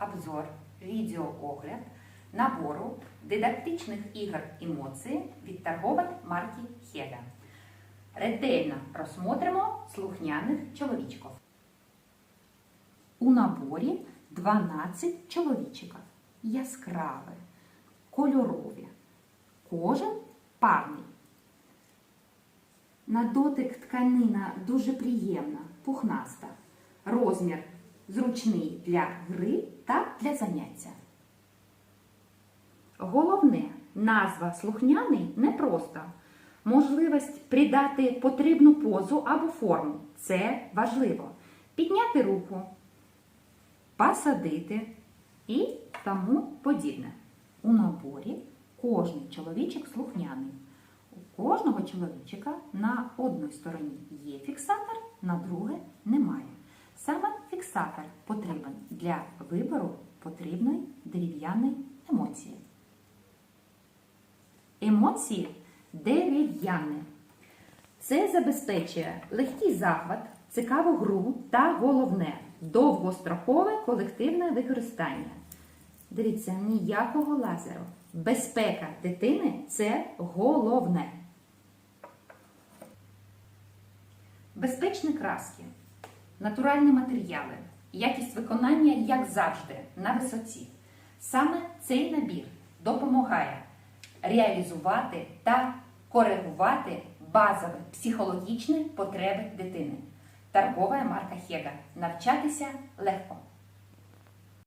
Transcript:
обзор, відеоогляд набору дидактичних ігор емоції від торгової марки Хега. Ретельно розсмотримо слухняних чоловічків. У наборі 12 чоловічиків. Яскраві, кольорові. Кожен парний. На дотик тканина дуже приємна, пухнаста. Розмір зручний для гри та для заняття. Головне, назва слухняний непроста. Можливість придати потрібну позу або форму це важливо. Підняти руку, посадити і тому подібне. У наборі кожний чоловічок слухняний. У кожного чоловічика на одній стороні є фіксатор, на друге немає. Саме фіксатор потрібен для вибору потрібної дерев'яної емоції. Емоції дерев'яні. Це забезпечує легкий захват, цікаву гру та головне довгострокове колективне використання. Дивіться, ніякого лазеру. Безпека дитини це головне. Безпечні краски, натуральні матеріали, якість виконання, як завжди, на висоті. Саме цей набір допомагає реалізувати та коригувати базові психологічні потреби дитини. Торгова марка Хега. Навчатися легко.